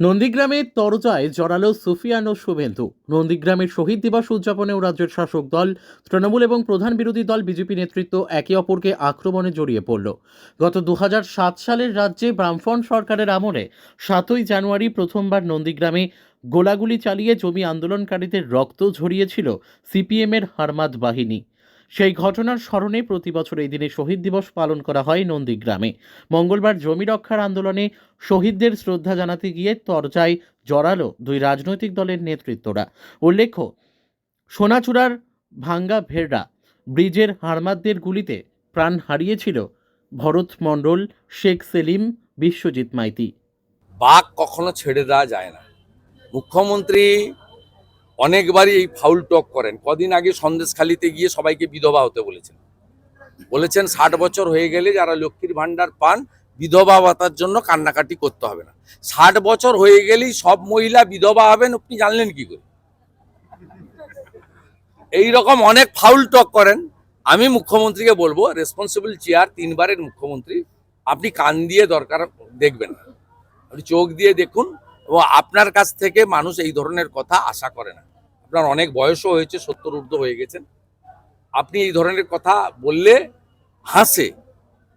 নন্দীগ্রামে তরজায় জড়ালো সুফিয়ান ও শুভেন্দু। নন্দীগ্রামের শহীদ দিবস উদযাপনেও রাজ্যের শাসক দল, তৃণমূল এবং প্রধান বিরোধী দল বিজেপি নেতৃত্ব একে অপরকে আক্রমণে জড়িয়ে পড়ল। গত দু হাজার সাত সালের রাজ্যে বামফ্রন্ট সরকারের আমলে সাতই জানুয়ারি প্রথমবার নন্দীগ্রামে গোলাগুলি চালিয়ে জমি আন্দোলনকারীদের রক্ত ঝরিয়েছিল সিপিএমের হারমাদ বাহিনী। সেই ঘটনার স্মরণে প্রতি বছর এই দিনে শহীদ দিবস পালন করা হয় নন্দীগ্রামে। মঙ্গলবার জমি রক্ষার আন্দোলনে শহীদদের শ্রদ্ধা জানাতে গিয়ে তরজায় জড়ালো দুই রাজনৈতিক দলের নেতৃত্বরা। উল্লেখ্য, সোনাচূড়ার ভাঙ্গা ভেড়া ব্রিজের হারমাদদের গুলিতে প্রাণ হারিয়েছিল ভরত মণ্ডল, শেখ সেলিম, বিশ্বজিৎ মাইতি। বাঘ কখনো ছেড়ে দেওয়া যায় না। মুখ্যমন্ত্রী অনেকবারই এই ফাউল টক করেন। কদিন আগে সন্দেশখালিতে গিয়ে সবাইকে বিধবা হতে বলেছেন বলেছেন ষাট বছর হয়ে গেলে যারা লক্ষ্মীর ভাণ্ডার পান, বিধবা ভাতার জন্য কান্নাকাটি করতে হবে না। ষাট বছর হয়ে গেলেই সব মহিলা বিধবা হবেন, আপনি জানলেন কি করে? এই রকম অনেক ফাউল টক করেন। আমি মুখ্যমন্ত্রীকে বলব, রেসপন্সিবল চেয়ার তিনবারের মুখ্যমন্ত্রী, আপনি কান দিয়ে দরকার, দেখবেন আপনি চোখ দিয়ে দেখুন এবং আপনার কাছ থেকে মানুষ এই ধরনের কথা আশা করে না। আপনার অনেক বয়সও হয়েছে, সত্তর ঊর্ধ্ব হয়ে গেছেন। আপনি এই ধরনের কথা বললে হাসে।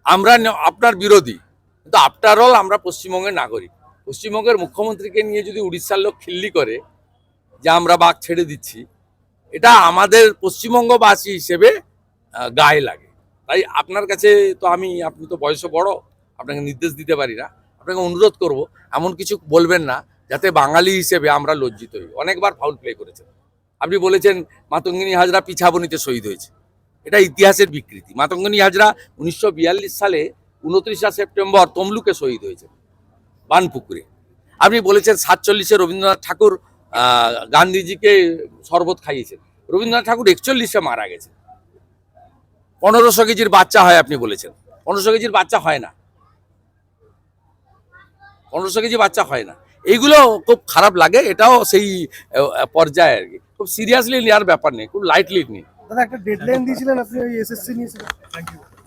আমরা আপনার বিরোধী। কিন্তু আফটার অল আমরা পশ্চিমবঙ্গের নাগরিক। পশ্চিমবঙ্গের মুখ্যমন্ত্রীকে নিয়ে যদি উড়িষ্যার লোক খিল্লি করে যে আমরা বাঘ ছেড়ে দিচ্ছি, এটা আমাদের পশ্চিমবঙ্গবাসী হিসেবে গায়ে লাগে। তাই আপনার কাছে তো আমি, আপনি তো বয়সে বড়, আপনাকে নির্দেশ দিতে পারি না। আপনাকে অনুরোধ করব, এমন কিছু বলবেন না, যাতে বাঙালি হিসেবে আমরা লজ্জিত হই। অনেকবার ফাউল প্লে করেছেন। আপনি বলেছেন, মাতঙ্গিনী হাজরা পিছাবনিতে শহীদ হয়েছে। এটা ইতিহাসের বিকৃতি। মাতঙ্গিনী হাজরা উনিশশো বিয়াল্লিশ সালে উনত্রিশা সেপ্টেম্বর তমলুকে শহীদ হয়েছে, বানপুকুরে। আপনি বলেছেন, সাতচল্লিশে রবীন্দ্রনাথ ঠাকুর গান্ধীজিকে শরবত খাইয়েছেন। রবীন্দ্রনাথ ঠাকুর একচল্লিশে মারা গেছে পনেরোশো কেজির বাচ্চা হয় আপনি বলেছেন। পনেরোশো কেজির বাচ্চা হয় না। পনেরোশো কেজি বাচ্চা হয় না। এইগুলো খুব খারাপ লাগে এটাও সেই পর্যায়ে আর কি। খুব সিরিয়াসলি নেওয়ার ব্যাপার নেই খুব লাইটলি নিন দাদা একটা ডেডলাইন দিয়েছিলেন আপনি ওই এসএসসি নিয়েছিলেন।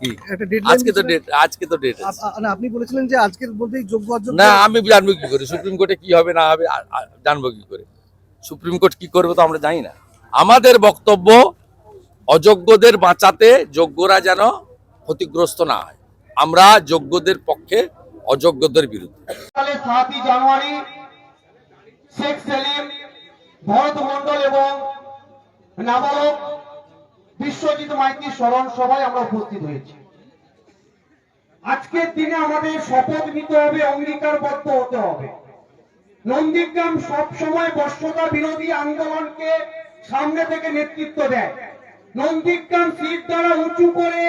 কি? একটা আজকে তো ডেট আজকে তো ডেট আপনি বলেছিলেন যে আজকের বলতেই যোগ্য অর্জন না আমি জানব কি করে সুপ্রিম কোর্টে কি হবে না হবে জানব কি করে। সুপ্রিম কোর্ট কি করবে তো আমরা জানি না। আমাদের বক্তব্য অযোগ্যদের বাঁচাতে যোগ্যরা যেন ক্ষতিগ্রস্ত না হয়। আমরা যোগ্যদের পক্ষে অযোগ্যদের বিরুদ্ধে। বিশ্বজিৎ মাইতির স্মরণ সভায় আমরা উপস্থিত হয়েছি। আজকের দিনে আমাদের শপথ নিতে হবে, অঙ্গীকারবদ্ধ হতে হবে। নন্দীগ্রাম সব সময় বর্ষতা বিরোধী আন্দোলনকে সামনে থেকে নেতৃত্ব দেয়। নন্দীগ্রাম সিট দ্বারা উঁচু করে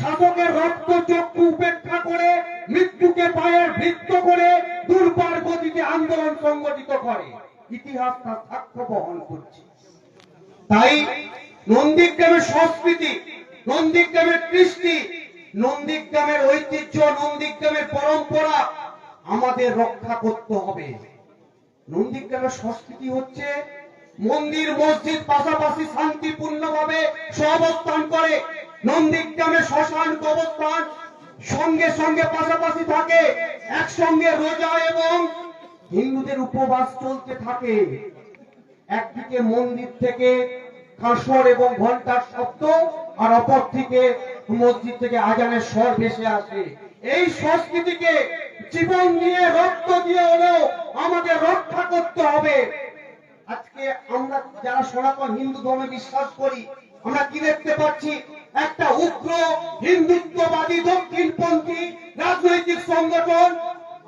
শাসকের রক্ত চক্ষু উপেক্ষা করে, মৃত্যুকে পায়ের বৃত্ত করে দুর্বার গতিতে আন্দোলন সংগঠিত করে। ইতিহাস তার সাক্ষ্য বহন করছে। তাই নন্দীগ্রামের সংস্কৃতি, নন্দীগ্রামের কৃষ্টি, নন্দীগ্রামের ঐতিহ্য, নন্দীগ্রামের পরম্পরা আমাদের রক্ষা করতে হবে। নন্দীগ্রামের সংস্কৃতি হচ্ছে মন্দির, মসজিদ পাশাপাশি শান্তিপূর্ণভাবে সহাবস্থান করে। নন্দীগ্রামে শ্মশান কবরস্থান সঙ্গে সঙ্গে পাশাপাশি থাকে, একসঙ্গে রোজা এবং হিন্দুদের উপবাস চলতে থাকে। একদিকে মন্দির থেকে কাঁসর এবং ঘণ্টার শব্দ, আর অপর থেকে মসজিদ থেকে আজানের স্বর ভেসে আসে। এই সংস্কৃতিকে জীবন দিয়ে রক্ত দিয়ে হলেও আমাদের রক্ষা করতে হবে। আজকে আমরা যারা সনাতন হিন্দু ধর্মে বিশ্বাস করি, আমরা কি দেখতে পাচ্ছি? একটা উগ্র হিন্দুত্ববাদী দক্ষিণপন্থী রাজনৈতিক সংগঠন,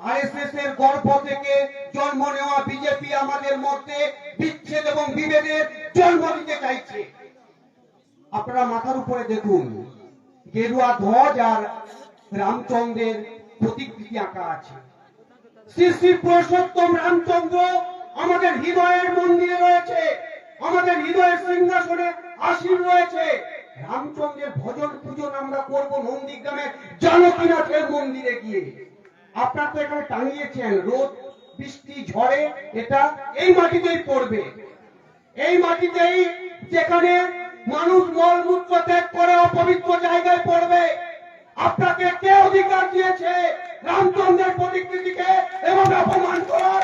আরএসএস এর গর্ভ থেকে জন্ম নেওয়া বিজেপি আমাদের মধ্যে বিচ্ছেদ এবং বিভেদের জন্ম দিতে চাইছে। আপনারা মাথার উপরে দেখুন, গেরুয়া ধ্বজ আর রামচন্দ্রের প্রতিকৃতি আঁকা আছে। শ্রী শ্রী পুরুষোত্তম রামচন্দ্র আমাদের হৃদয়ের মন্দিরে রয়েছে, আমাদের হৃদয়ের সিংহাসনে আসীন রয়েছে। রামচন্দ্রের ভজন পূজন আমরা করব নন্দীগ্রামের জানকীনাথের মন্দিরে গিয়ে। আপনারা তো এখানে টাঙিয়েছেন, রোদ, বৃষ্টি, ঝড়ে, এটা এই মাটিতেই পড়বে। এই মাটিতেই যেখানে মানুষ মলমূত্র ত্যাগ করে অপবিত্র জায়গায় পড়বে। আপনাকে কে অধিকার দিয়েছে রামচন্দ্রের প্রতিকৃতিকে এবং অপমান করার?